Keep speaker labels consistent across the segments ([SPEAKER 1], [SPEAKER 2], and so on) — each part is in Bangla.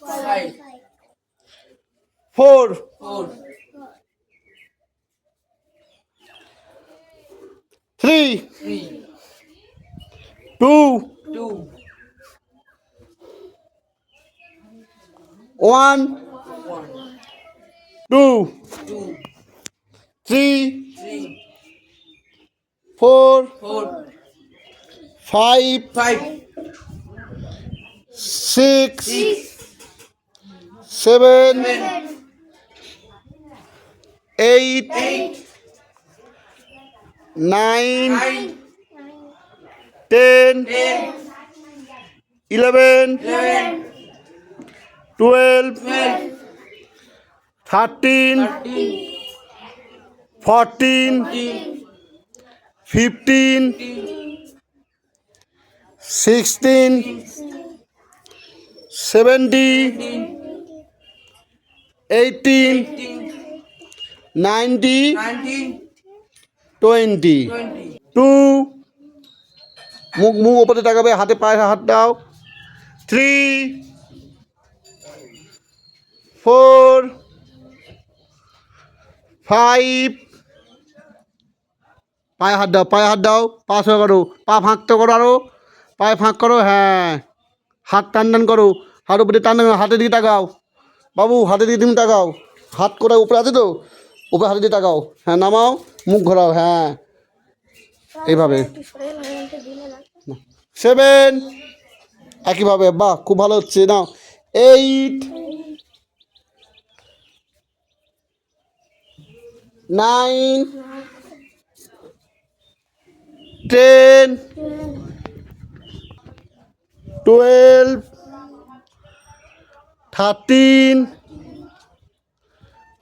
[SPEAKER 1] five,
[SPEAKER 2] four,
[SPEAKER 1] four,
[SPEAKER 2] three,
[SPEAKER 1] three,
[SPEAKER 2] two,
[SPEAKER 1] two,
[SPEAKER 2] one,
[SPEAKER 1] one,
[SPEAKER 2] two,
[SPEAKER 1] two,
[SPEAKER 2] three,
[SPEAKER 1] three,
[SPEAKER 2] four,
[SPEAKER 1] four,
[SPEAKER 2] five,
[SPEAKER 1] five,
[SPEAKER 2] six,
[SPEAKER 1] six,
[SPEAKER 2] seven, eighteen, ninety,
[SPEAKER 1] nineteen,
[SPEAKER 2] twenty two মুখ মুখ ওপরে তাকাবে হাতে পায়ে হাত দাও থ্রি ফোর ফাইভ পায়ে হাত দাও পায়ে হাত দাও পা সোজা করো পা ফাঁকতে করো আরও পায়ে ফাঁক করো হ্যাঁ হাত টান টান করো হাত উপরে টান হাতের দিকে তাকাও। বাবু হাতের দিকে তুমি তাকাও। হাত করে উপরে আছে তো? উপরে হাতের দিকে তাকাও। হ্যাঁ নামাও মুখ ঘোরাও হ্যাঁ। এইভাবে। সেভেন। একইভাবে বাহ খুব ভালো হচ্ছে। Now eight. Nine. Ten. Twelve. Thirteen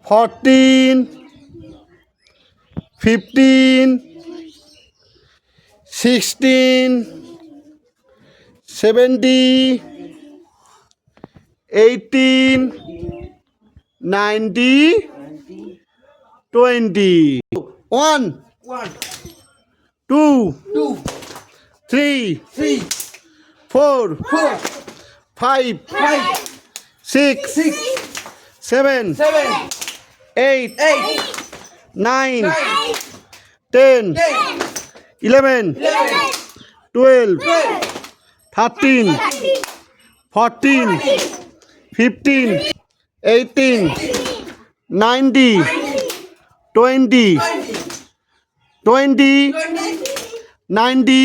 [SPEAKER 2] fourteen fifteen sixteen seventy eighteen ninety twenty. One two three four five six
[SPEAKER 1] six,
[SPEAKER 2] seven eight nine ten eleven
[SPEAKER 1] eleven,
[SPEAKER 2] twelve
[SPEAKER 1] twelve,
[SPEAKER 2] thirteen fourteen fifteen eighteen ninety twenty twenty
[SPEAKER 1] twenty,
[SPEAKER 2] ninety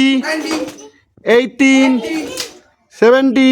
[SPEAKER 2] eighteen seventy